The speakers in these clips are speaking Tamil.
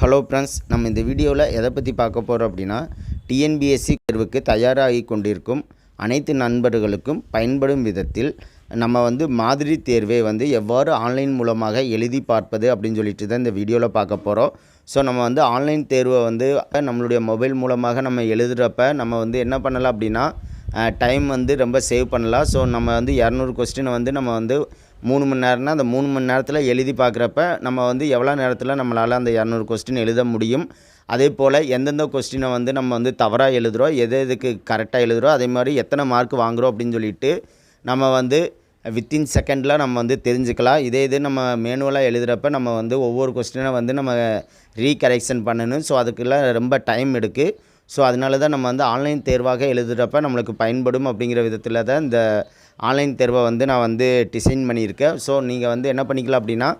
ஹலோ ஃப்ரெண்ட்ஸ் நம்ம இந்த வீடியோவில் எதை பற்றி பார்க்க போகிறோம் அப்படின்னா டிஎன்பிஎஸ்சி தேர்வுக்கு தயாராகி கொண்டிருக்கும் அனைத்து நண்பர்களுக்கும் பயன்படும் விதத்தில் நம்ம வந்து மாதிரி தேர்வை வந்து எவ்வாறு ஆன்லைன் மூலமாக எழுதி பார்ப்பது அப்படின்னு சொல்லிட்டு தான் இந்த வீடியோவில் பார்க்க போகிறோம் ஸோ நம்ம வந்து ஆன்லைன் தேர்வை வந்து நம்மளுடைய மொபைல் மூலமாக நம்ம எழுதுகிறப்ப நம்ம வந்து என்ன பண்ணலாம் அப்படின்னா டைம் வந்து ரொம்ப சேவ் பண்ணலாம். ஸோ நம்ம வந்து இரநூறு கொஸ்டினை வந்து நம்ம வந்து மூணு மணி நேரம்னா அந்த மூணு மணி நேரத்தில் எழுதி பார்க்குறப்ப நம்ம வந்து எவ்வளோ நேரத்தில் நம்மளால் அந்த இரநூறு கொஸ்டின் எழுத முடியும்? அதே போல் எந்தெந்த கொஸ்டினை வந்து நம்ம வந்து தவறாக எழுதுகிறோம் எது எதுக்கு கரெக்டாக எழுதுகிறோம் அதே மாதிரி எத்தனை மார்க் வாங்குகிறோம் அப்படின்னு சொல்லிட்டு நம்ம வந்து வித்தின் செகண்டில் நம்ம வந்து தெரிஞ்சுக்கலாம். இதே இது நம்ம மேனுவலாக எழுதுகிறப்ப நம்ம வந்து ஒவ்வொரு கொஸ்டினை வந்து நம்ம ரீகரெக்ஷன் பண்ணணும். ஸோ அதுக்கெல்லாம் ரொம்ப டைம் எடுக்குது ஸோ அதனால தான் நம்ம வந்து ஆன்லைன் தேர்வாக எழுதுகிறப்ப நம்மளுக்கு பயன்படும் அப்படிங்கிற விதத்தில் தான் இந்த ஆன்லைன் தேர்வை வந்து நான் வந்து டிசைன் பண்ணியிருக்கேன். ஸோ நீங்கள் வந்து என்ன பண்ணிக்கலாம் அப்படின்னா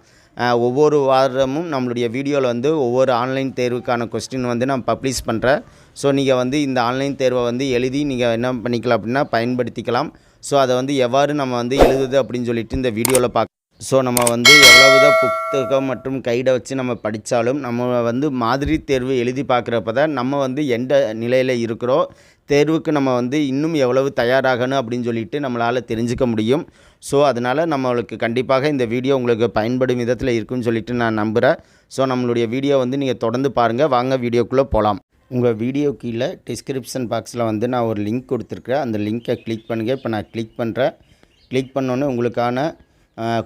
ஒவ்வொரு வாரமும் நம்மளுடைய வீடியோவில் வந்து ஒவ்வொரு ஆன்லைன் தேர்வுக்கான கொஸ்டின் வந்து நான் பப்ளிஷ் பண்ணுறேன் ஸோ நீங்கள் வந்து இந்த ஆன்லைன் தேர்வை வந்து எழுதி நீங்கள் என்ன பண்ணிக்கலாம் அப்படின்னா பயன்படுத்திக்கலாம். ஸோ அதை வந்து எவ்வாறு நம்ம வந்து எழுதுது அப்படின்னு சொல்லிட்டு இந்த வீடியோவில் பார்க்க ஸோ நம்ம வந்து எவ்வளவுதான் புத்தகம் மற்றும் கைடை வச்சு நம்ம படித்தாலும் நம்ம வந்து மாதிரி தேர்வு எழுதி பார்க்குறப்ப தான் நம்ம வந்து எந்த நிலையில் இருக்கிறோம். தேர்வுக்கு நம்ம வந்து இன்னும் எவ்வளவு தயாராகணும் அப்படின்னு சொல்லிட்டு நம்மளால் தெரிஞ்சுக்க முடியும். ஸோ அதனால் நம்மளுக்கு கண்டிப்பாக இந்த வீடியோ உங்களுக்கு பயன்படும் விதத்தில் இருக்குன்னு சொல்லிட்டு நான் நம்புகிறேன் ஸோ நம்மளுடைய வீடியோ வந்து நீங்கள் தொடர்ந்து பாருங்கள் வாங்க வீடியோக்குள்ளே போகலாம் உங்கள் வீடியோ கீழே டிஸ்கிரிப்ஷன் பாக்ஸில் வந்து நான் ஒரு லிங்க் கொடுத்துருக்குறேன். அந்த லிங்க்கை கிளிக் பண்ணுங்கள் இப்போ நான் கிளிக் பண்ணுறேன் கிளிக் பண்ணோன்னே உங்களுக்கான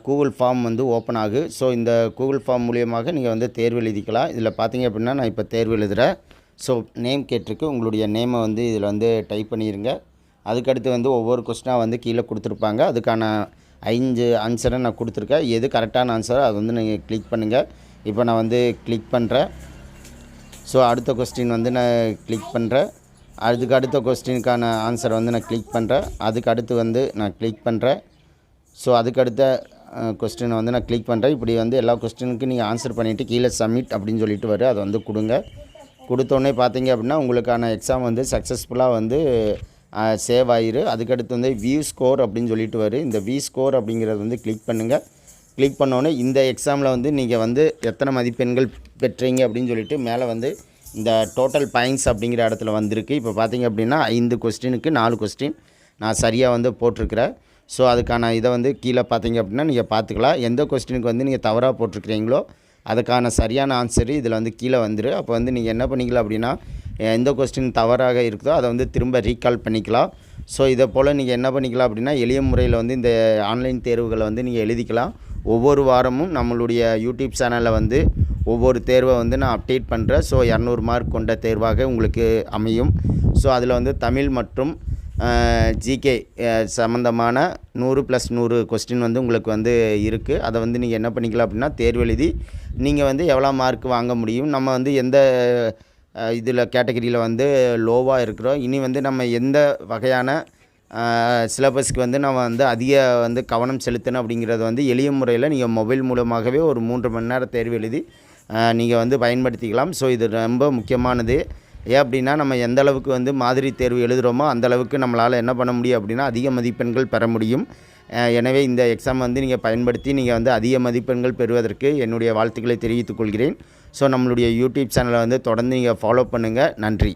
கூகுள் ஃபார்ம் வந்து ஓப்பன் ஆகு. ஸோ இந்த கூகுள் ஃபார்ம் மூலியமாக நீங்கள் வந்து தேர்வு எழுதிக்கலாம். இதில் பார்த்தீங்க அப்படின்னா நான் இப்போ தேர்வு எழுதுகிறேன் ஸோ நேம் கேட்டிருக்கு. உங்களுடைய நேமை வந்து இதில் வந்து டைப் பண்ணிடுங்க அதுக்கடுத்து வந்து ஒவ்வொரு கொஸ்டினாக வந்து கீழே கொடுத்துருப்பாங்க. அதுக்கான ஐந்து ஆன்சரை நான் கொடுத்துருக்கேன். எது கரெக்டான ஆன்சரோ அதை வந்து நீங்கள் கிளிக் பண்ணுங்கள் இப்போ நான் வந்து கிளிக் பண்ணுறேன் ஸோ அடுத்த கொஸ்டின் வந்து நான் கிளிக் பண்ணுறேன் அதுக்கு அடுத்த கொஸ்டினுக்கான ஆன்சரை வந்து நான் கிளிக் பண்ணுறேன் அதுக்கு அடுத்து வந்து நான் கிளிக் பண்ணுறேன் ஸோ அதுக்கு அடுத்த கொஸ்டினை வந்து நான் கிளிக் பண்ணுறேன் இப்படி வந்து எல்லா கொஸ்டினுக்கும் நீங்கள் ஆன்சர் பண்ணிவிட்டு கீழே சப்மிட் அப்படின்னு சொல்லிட்டு வரும் அதை வந்து கொடுங்க. கொடுத்தோன்னே பார்த்தீங்க அப்படின்னா உங்களுக்கான எக்ஸாம் வந்து சக்ஸஸ்ஃபுல்லாக வந்து சேவ் ஆயிரு. அதுக்கடுத்து வந்து வியூ ஸ்கோர் அப்படின்னு சொல்லிட்டு வரும் இந்த வி ஸ்கோர் அப்படிங்கிறத வந்து கிளிக் பண்ணுங்கள் கிளிக் பண்ணோன்னே இந்த எக்ஸாமில் வந்து நீங்கள் வந்து எத்தனை மதிப்பெண்கள் பெற்றீங்க அப்படின்னு சொல்லிட்டு மேலே வந்து இந்த டோட்டல் பாயிண்ட்ஸ் அப்படிங்கிற இடத்துல வந்திருக்கு. இப்போ பார்த்தீங்க அப்படின்னா ஐந்து கொஸ்டினுக்கு நாலு கொஸ்டின் நான் சரியாக வந்து போட்டிருக்கிறேன். ஸோ அதுக்கான இதை வந்து கீழே பார்த்தீங்க அப்படின்னா நீங்கள் பார்த்துக்கலாம். எந்த கொஸ்டினுக்கு வந்து நீங்கள் தவறாக போட்டிருக்கிறீங்களோ அதுக்கான சரியான ஆன்சரு இதில் வந்து கீழே வந்துடும் அப்போ வந்து நீங்கள் என்ன பண்ணிக்கலாம் அப்படின்னா எந்த கொஸ்டின் தவறாக இருக்குதோ அதை வந்து திரும்ப ரீகால் பண்ணிக்கலாம். ஸோ இதை போல் நீங்கள் என்ன பண்ணிக்கலாம் அப்படின்னா எளிய முறையில் வந்து இந்த ஆன்லைன் தேர்வுகளை வந்து நீங்கள் எழுதிக்கலாம். ஒவ்வொரு வாரமும் நம்மளுடைய யூடியூப் சேனலில் வந்து ஒவ்வொரு தேர்வை வந்து நான் அப்டேட் பண்ணுறேன் ஸோ இரநூறு மார்க் கொண்ட தேர்வாக உங்களுக்கு அமையும். ஸோ அதில் வந்து தமிழ் மற்றும் ஜிகே சம்மந்தமான நூறு ப்ளஸ் நூறு கொஸ்டின் வந்து உங்களுக்கு வந்து இருக்குது அதை வந்து நீங்கள் என்ன பண்ணிக்கலாம் அப்படின்னா தேர்வு எழுதி நீங்கள் வந்து எவ்வளோ மார்க் வாங்க முடியும் நம்ம வந்து எந்த இதில் கேட்டகரியில் வந்து லோவாக இருக்கிறோம். இனி வந்து நம்ம எந்த வகையான சிலபஸ்க்கு வந்து நம்ம வந்து அதிக வந்து கவனம் செலுத்தணும் அப்படிங்கிறது வந்து எளிய முறையில் நீங்கள் மொபைல் மூலமாகவே ஒரு மூன்று மணி நேரம் தேர்வு எழுதி நீங்கள் வந்து பயன்படுத்திக்கலாம். ஸோ இது ரொம்ப முக்கியமானது. ஏன் அப்படின்னா நம்ம எந்த அளவுக்கு வந்து மாதிரி தேர்வு எழுதுகிறோமோ அந்த அளவுக்கு நம்மளால் என்ன பண்ண முடியும் அப்படின்னா அதிக மதிப்பெண்கள் பெற முடியும். எனவே இந்த எக்ஸாம் வந்து நீங்கள் பயன்படுத்தி நீங்கள் வந்து அதிக மதிப்பெண்கள் பெறுவதற்கு என்னுடைய வாழ்த்துக்களை தெரிவித்துக் கொள்கிறேன். ஸோ நம்மளுடைய யூடியூப் சேனலை வந்து தொடர்ந்து நீங்கள் ஃபாலோ பண்ணுங்கள் நன்றி.